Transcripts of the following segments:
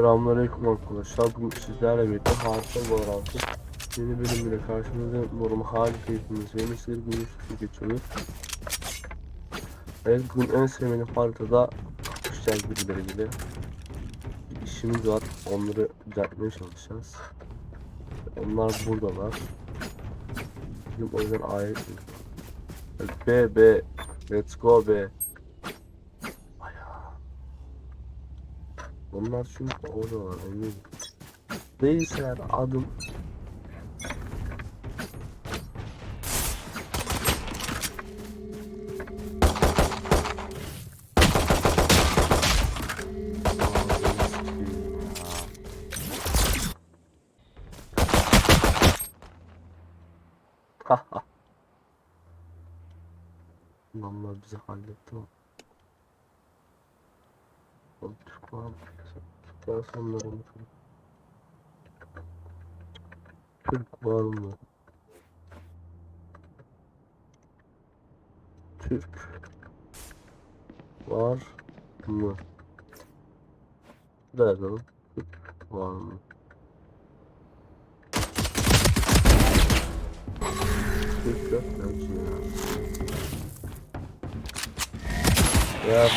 Selamünaleyküm arkadaşlar. Bugün sizlerle birlikte harika bir Valorant'ın yeni bölümüyle karşınızdayım. Umarım harika hepiniz beğenirsiniz. Bugün şu geçiyoruz. Evet bugün en sevdiğim haritada kapışacağız birileriyle. Bir işimiz var. Onları düzeltmeye çalışacağız. Onlar buradalar. Bizim o yüzden A'ya B B Let's go B Onlar çünkü oradalar eminim. Değilseler adım. Adamlar bizi halletti mi? Oğlum Türk var mı? Sonları unutalım. Türk var mı? Türk var mı? Daha yazalım. Türk var mı? Türk yok gerçi ya. Yes.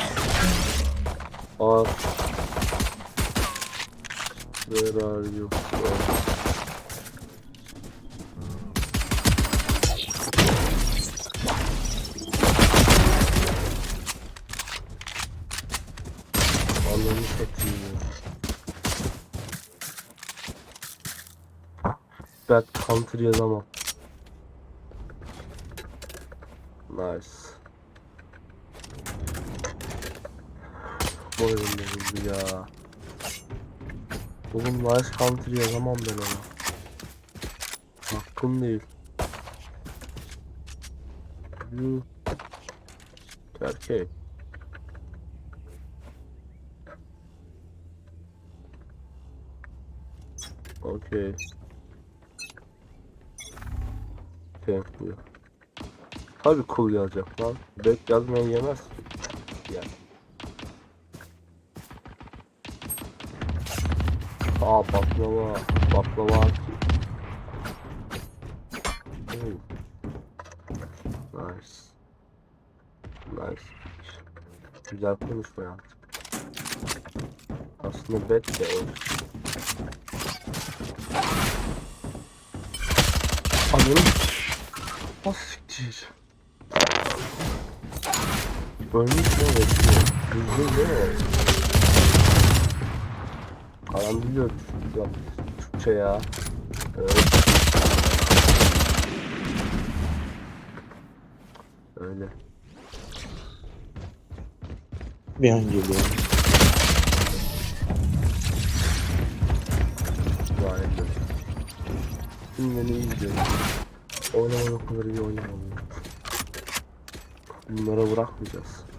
Where are you from? Anlamı satayım ya. Ben counter yazamam. Nice. Bozuldu ya. Oğlum nice counter yazamam ben ona. Hakkım değil. You. Erkek. Okay. Thank you. Tabii cool yazacak lan. Back yazmayı yemez. Yani. Aa baklava. Baklava. Hmm. Nice. Nice. Güzel konuşma yaptın. Aslında bet de o. Anladım. Ah siktir. Ölmüş mü? Düzgün değil mi? Adam biliyor ya, Türkçe ya. Evet. Öyle. Bir an geliyor. Gayet. Şimdi beni iyi o kadar iyi oynamam. Bunlara bırakmayacağız.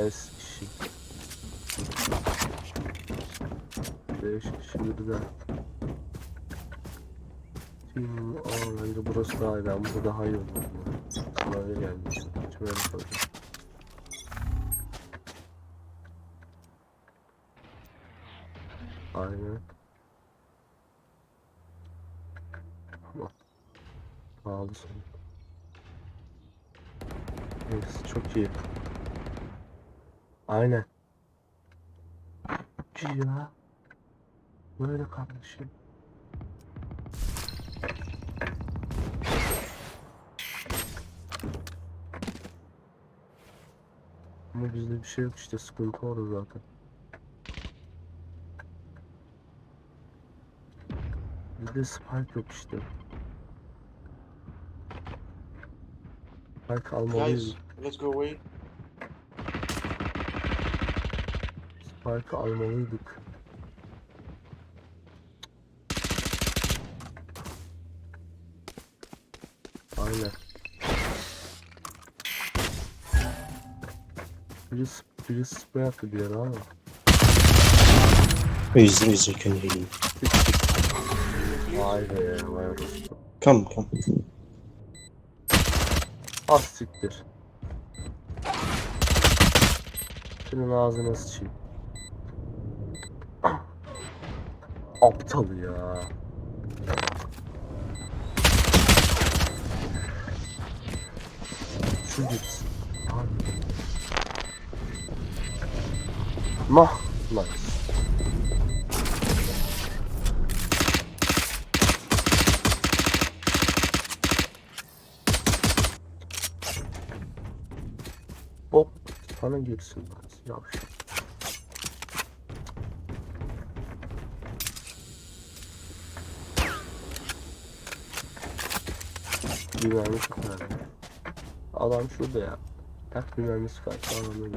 5 kişi. 5 kişi birden. Şimdi aa bence burası daha iyi. Ben burada daha iyi olur. Sana gelmiş. Hiç böyle soracağım. Şey Aynen. Ama pahalı sanırım. Neyse çok iyi. Aynen. Ya. Böyle kardeşim. Ama bizde bir şey yok işte sıkıntı orada zaten. Bizde spike yok işte. Spike almalıyız. Guys, let's go away. Spike almalıydık. Aynen. Biri, biri spray attı bir yere ama. Easy, can heal. Vay be vay orası. Come, come. Az siktir. Senin ağzına sıçayım. Aptal ya. Şu. Abi. Mah. Nice. Hop. Sana girsin. Yavaş. Bir mermi sıkar. Adam şurada ya. Tak bir mermi sıkar. Adam öyle.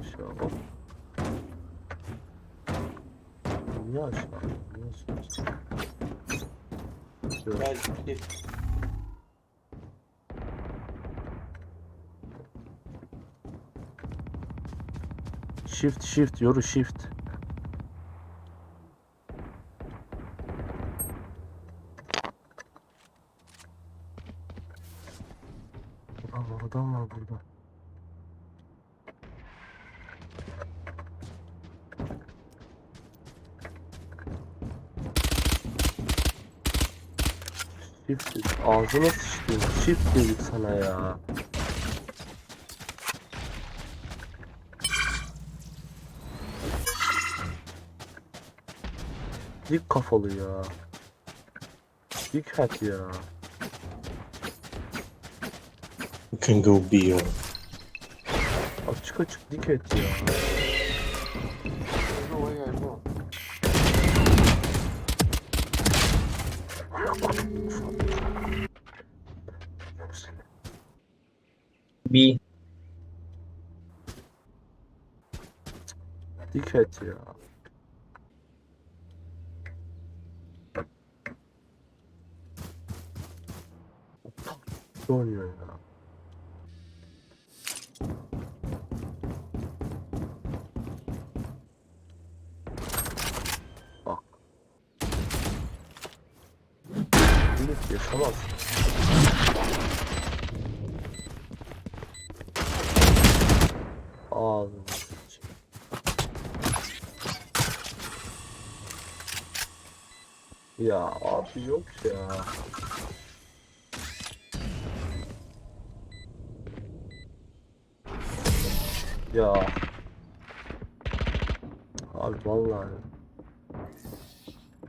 Aşağı hop. Niye aşağı? Niye aşağı? Guys, okay. Shift shift yoru shift. Var adam var burada. Shift ağzına sıçtım. Shift dedik sana ya. Dik kafalı ya. Dik hat ya. Can go B or Açık açık dik et ya. No way I go. B. Dik et ya. Ne oynuyor ya? Yaşamaz. Sıçayım. Ya abi yok ya. Ya. Abi vallahi.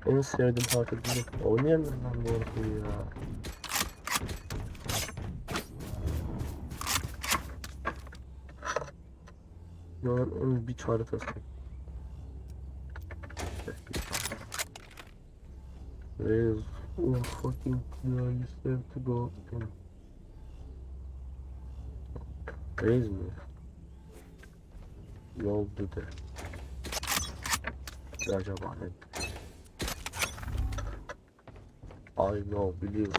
En sevdiğim parça bu. Oynayamıyorum ben bu oyunu ya. Dünyanın en bir haritası. İs one fucking yeah, you have to go. Raise mi? Yol düde. Acaba ne? I know, biliyorum.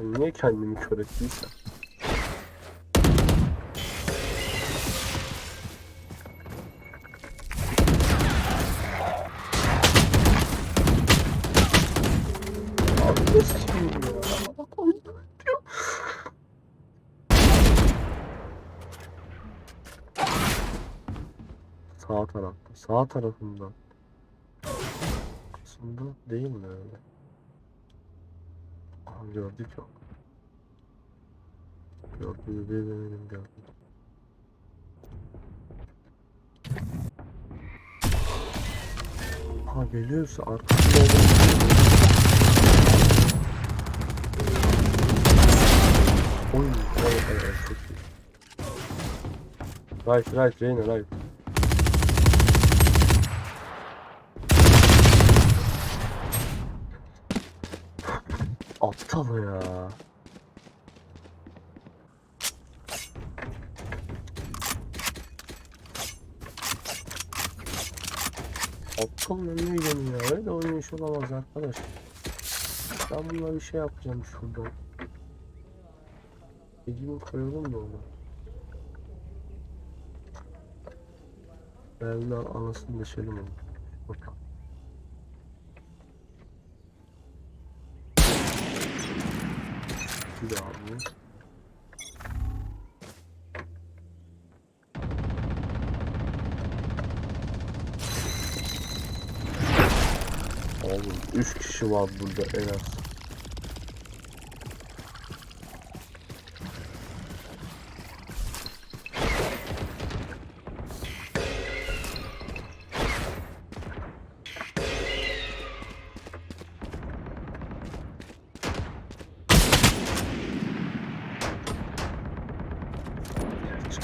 Niye kendimi kör ettiysem? Abi nasıl şimdi ya? Bak oyunu diyor. Sağ tarafta. Sağ tarafında. Kısımda değil mi öyle? Aha gördük yok. Gördüğümü bir benim gördüm. Ha geliyorsa arkasında olan Oy, evet evet çok iyi. Right right Reyna right. Aptal ya. Aptal önüne geliyor. Öyle oynayış olamaz arkadaş. Ben bununla bir şey yapacağım şurada. Elimi koyalım da onu. Ben de anasını deşelim onu. Bakalım. Bir daha bu. Oğlum 3 kişi var burada en az.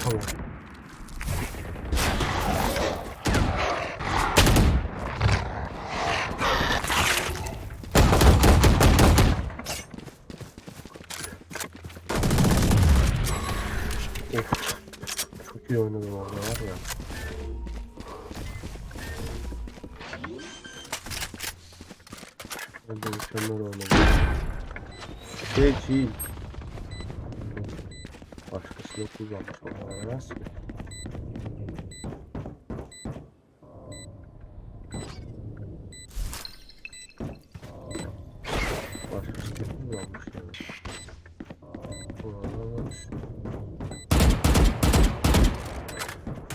Çıkamam. Of. Çok iyi oynadım orada var ya. Ben de mükemmel oynadım. Peki. Başkasına kullanmış olamaz ki. Başkasına kullanmış yani. Olamaz.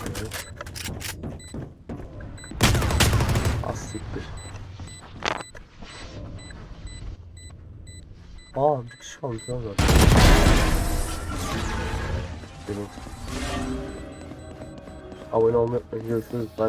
Evet. Az siktir. Aa bir kişi kalmış ya zaten. Benim. Abone olmayı unutmayın. Görüşürüz. Bay bay.